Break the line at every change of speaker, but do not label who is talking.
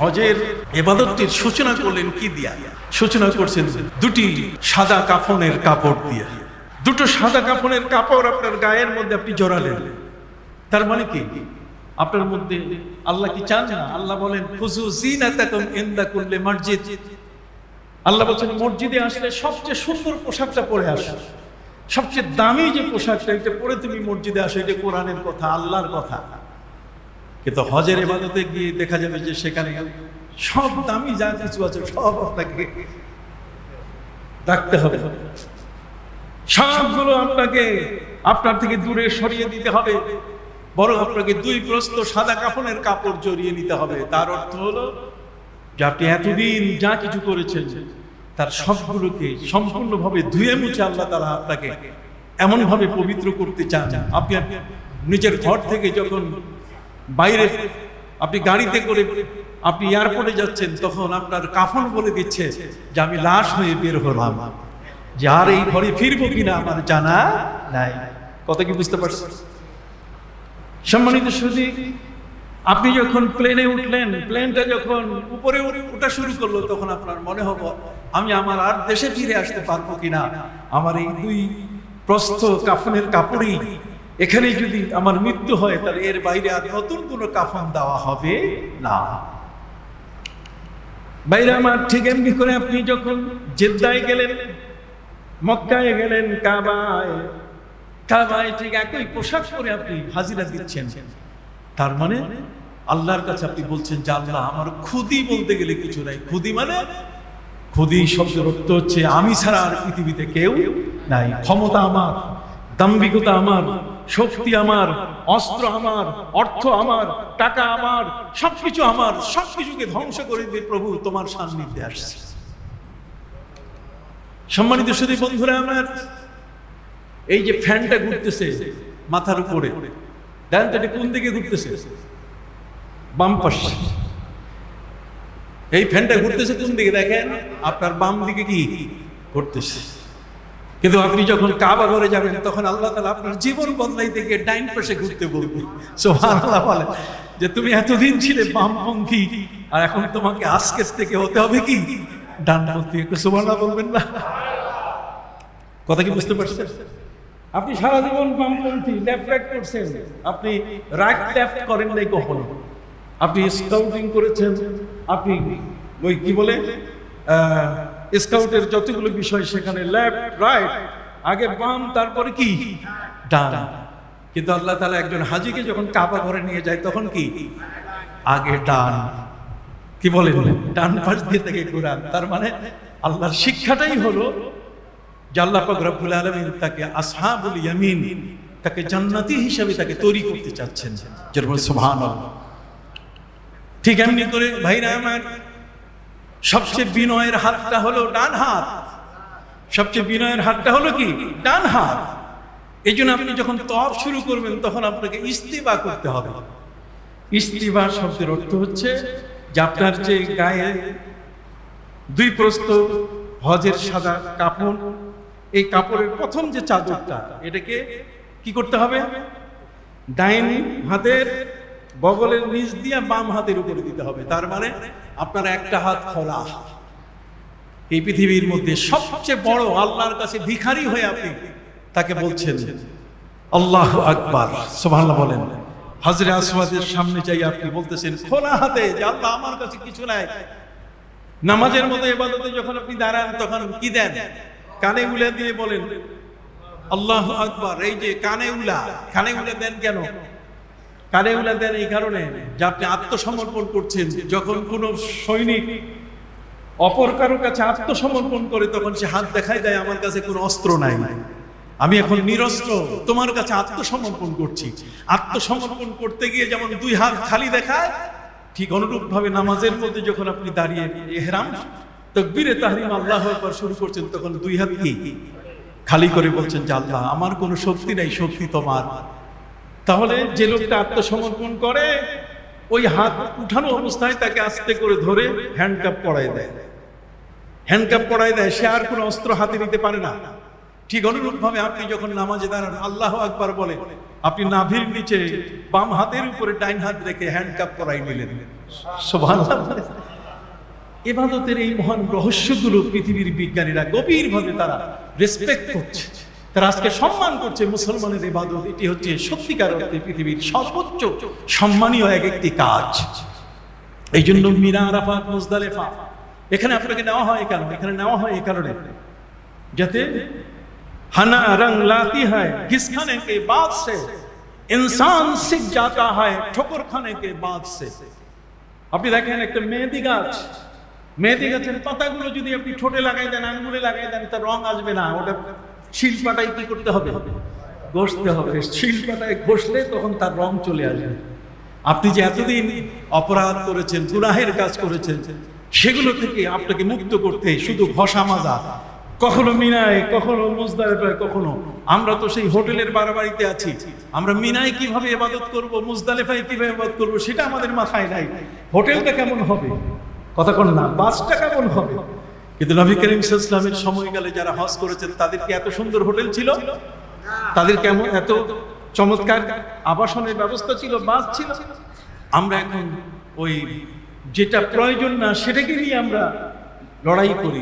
হজের এবাদতটির সূচনা করলেন কি দিয়া? সূচনা করছেন দুটি সাদা কাফনের কাপড় দিয়ে। দুটো সাদা কাফনের কাপড় আপনার গায়ের মধ্যে আপনি জড়ালেন। তার মানে কি? আপনার মধ্যে আল্লাহ কি চান না? আল্লাহ বলেন খুজু জিনাতাকুম ইনদা কুল্লি মসজিদ। আল্লাহ বলছেন, মসজিদে আসলে সবচেয়ে সুন্দর পোশাকটা পরে আসো। সবচেয়ে দামি যে পোশাকটা, এটা পরে তুমি মসজিদে আসো, এটা কোরআনের কথা, আল্লাহর কথা। কিন্তু হজের এবাদতে গিয়ে দেখা যাবে যে সেখানে সব দামি যা কিছু আছে সব আপনাকে রাখতে হবে। সবগুলো আপনাকে আপনার থেকে দূরে সরিয়ে দিতে হবে। বরং আপনাকে দুই প্রস্ত সাদা কাফনের কাপড় জড়িয়ে নিতে হবে। তার অর্থ হলো যে আপনি এতদিন যা কিছু করেছেন, তার সবগুলোকে সম্পূর্ণভাবে ধুয়ে মুছে আল্লাহ তারা আপনাকে এমনভাবে পবিত্র করতে চান। আপনি নিজের ঘর থেকে যখন বাইরে আপনি গাড়িতে করে আপনি এয়ারপোর্টে যাচ্ছেন, তখন আপনার কাফন বলে দিচ্ছে যে আমি লাশ হয়ে বের হলাম। যে আর এই ঘরে ফিরবো কিনা আমার জানা নাই। কথা কি বুঝতে পারছেন? সম্মানিত সুদী আপনি যখন প্লেনে উঠলেন প্লেনটা যখন উপরে ওঠা শুরু করল, তখন আপনার মনে হব আমি আমার আর দেশে ফিরে আসতে পারব কিনা? আমার এই দুই প্রস্থ কাফনের কাপড়ই এখানে যদি আমার মৃত্যু হয়, তাহলে এর বাইরে আর নতুন কোনো কাফন দেওয়া হবে না। বাইরে আমার ঠিক এমনি করে আপনি যখন জেদ্দায় গেলেন, মক্কায় গেলেন, কাবায় কাবায় ঠিক একই পোশাক পরে আপনি হাজিরা দিচ্ছেন। তার মানে আল্লাহর কাছে আপনি বলছেন যে আল্লাহ আমার খুদি বলতে গেলে কিছু নাই। খুদি মানে খুদি শব্দের অর্থ হচ্ছে আমি ছাড়া আর পৃথিবীতে কেউ নাই। ক্ষমতা আমার, দাম্ভিকতা আমার শক্তি আমার, অস্ত্র আমার, অর্থ আমার, টাকা আমার, সবকিছু আমার, সবকিছুকে ধ্বংস করে দিয়ে প্রভু তোমার সান্নিধ্যে আসছে। সম্মানিত শুধু বন্ধুরা আমার, এই যে ফ্যানটা ঘুরতেছে মাথার উপরে দেন কোন দিকে ঘুরতেছে? বাম পাশে। এই ফ্যানটা ঘুরতেছে কোন দিকে দেখেন? আপনার বাম দিকে কি ঘুরতেছে? কিন্তু আপনি যখন কাবা ঘরে যাবেন, তখন আল্লাহ তালা আপনার জীবন বদলাইতে গিয়ে ডাইন পাশে ঘুরতে বলবে। সোহান আল্লাহ বলে। যে তুমি এতদিন ছিলে বামপন্থী, আর এখন তোমাকে আজকের থেকে হতে হবে কি? ডানপন্থী একটু সোহান বলবেন না? কথা কি বুঝতে পারছেন? আপনি সারা জীবন বামপন্থী লেফট রাইট করছেন। আপনি রাইট লেফট করেন নাই কখনো? আপনি স্কাউটিং করেছেন। আপনি ওই কি বলে? স্কাউটের যতগুলো বিষয় সেখানে লেফট রাইট আগে বাম, তারপরে কি? ডান। কিন্তু আল্লাহ তালা একজন হাজিকে যখন কাবা ঘরে নিয়ে যায়, তখন কি? আগে ডান। কি বলেন? ডান পাশ দিয়ে থেকে ঘুরান। তার মানে আল্লাহর শিক্ষাটাই হলো যে আল্লাহ রব্বুল আলামিন তাকে আসহাবুল ইয়ামিন, তাকে জান্নাতি হিসাবে তাকে তৈরি করতে চাচ্ছেন। যেরকম সুবহানাল্লাহ। ঠিক এমনি করে ভাইরা আমার সবচেয়ে বিনয়ের হাতটা হলো ডান হাত। সবচেয়ে বিনয়ের হাতটা হলো কি? ডান হাত। এই জন্য আপনি যখন তফ শুরু করবেন, তখন আপনাকে ইস্তিবা করতে হবে। ইস্তিবা শব্দের অর্থ হচ্ছে যে আপনার যে গায়ে দুই প্রস্ত হজের সাদা কাপড়, এই কাপড়ের প্রথম যে চাদরটা, এটাকে কি করতে হবে? ডাইন হাতের বগলের নিচ দিয়ে বাম হাতের উপরে দিতে হবে। তার মানে আপনার একটা হাত খোলা। এই পৃথিবীর মধ্যে সবচেয়ে বড় আল্লাহর কাছে ভিখারি হয়ে আপনি তাকে বলছেন, আল্লাহ আকবার। সুবহানাল্লাহ বলেন। হাজরে আসওয়াদের সামনে চাই আপনি বলতেছেন, খোলা হাতে, যে আল্লাহ আমার কাছে কিছু নাই। নামাজের মতো এবাদতে যখন আপনি দাঁড়ান, তখন কি দেন? কানে উলা দিয়ে বলেন, আল্লাহ আকবার। এই যে কানে উলা কানে উলা দেন কেন? কানে উলা দেন এই কারণে যে আপনি আত্মসমর্পণ করছেন যখন কোন সৈনিক অপর কারও কাছে আত্মসমর্পণ করে তখন সে হাত দেখায় দেয় আমার কাছে কোনো অস্ত্র নাই। আমি এখন নিরস্ত্র তোমার কাছে আত্মসমর্পণ করছি। আত্মসমর্পণ করতে গিয়ে যেমন দুই হাত খালি দেখায় ঠিক অনুরূপ ভাবে নামাজের মধ্যে যখন আপনি দাঁড়িয়ে এহরাম তকবীরে তাহরিম আল্লাহ একবার শুরু করছেন তখন দুই হাত কি? খালি করে বলছেন যে আল্লাহ আমার কোনো শক্তি নাই শক্তি তোমার। তাহলে যে লোকটা আত্মসমর্পণ করে, ওই হাত উঠানো অবস্থায় তাকে আস্তে করে ধরে হ্যান্ডকাপ পড়াই দেয়। হ্যান্ডকাপ পড়াই দেয়, সে আর কোনো অস্ত্র হাতে নিতে পারে না। ঠিক অনুরূপ ভাবে আপনি যখন নামাজে দাঁড়ান, আল্লাহ আকবার বলে, আপনি নাভির নিচে বাম হাতের উপরে ডাইন হাত রেখে হ্যান্ডকাপ পরাই নিলেন। এবাদতের এই মহান রহস্যগুলো পৃথিবীর বিজ্ঞানীরা গভীরভাবে তারা রেসপেক্ট করছে। তারা আজকে সম্মান করছে মুসলমানের ইবাদত। এটি হচ্ছে সত্যিকার অর্থে পৃথিবীর সর্বোচ্চ সম্মানীয় এক একটি কাজ। এই জন্য মিনা, আরাফাত, মুজদালেফা, এখানে আপনাকে নেওয়া হয় এই কারণে, এখানে নেওয়া হয় এই কারণে। যাতে হানা রং লাতি হয়, ঘিসখানে কে বাদ সে, ইনসান শিখ জাতা হয় ঠোকর খানে কে বাদ সে। আপনি দেখেন একটা মেহেদি গাছ, মেহেদি গাছের পাতাগুলো যদি আপনি ঠোঁটে লাগাই দেন আঙুলে লাগাই দেন, তার রং আসবে না। ওটা শিল পাটাই কি করতে হবে? ঘষতে হবে। শিল পাটায় ঘষলে তখন তার রং চলে আসবে। আপনি যে এতদিন অপরাধ করেছেন গুনাহের কাজ করেছেন সেগুলো থেকে আপনাকে মুক্ত করতে শুধু ঘষা মাজা কখনো মিনায় কখনো মুজদালেফায় কখনো। আমরা তো সেই হোটেলের বাড়াবাড়িতে আছি। আমরা মিনায় কীভাবে ইবাদত করব মুজদালেফায় কীভাবে ইবাদত করব সেটা আমাদের মাথায় নাই। হোটেলটা কেমন হবে? কথা কোন না বাসটা কেমন হবে? কিন্তু নবী করিম ইসলামের সময়কালে যারা হজ করেছেন, তাদেরকে এত সুন্দর হোটেল ছিল? তাদের কেমন এত চমৎকার আবাসনের ব্যবস্থা ছিল, বাস ছিল? আমরা এখন ওই যেটা প্রয়োজন না, সেটাকে নিয়ে আমরা লড়াই করি।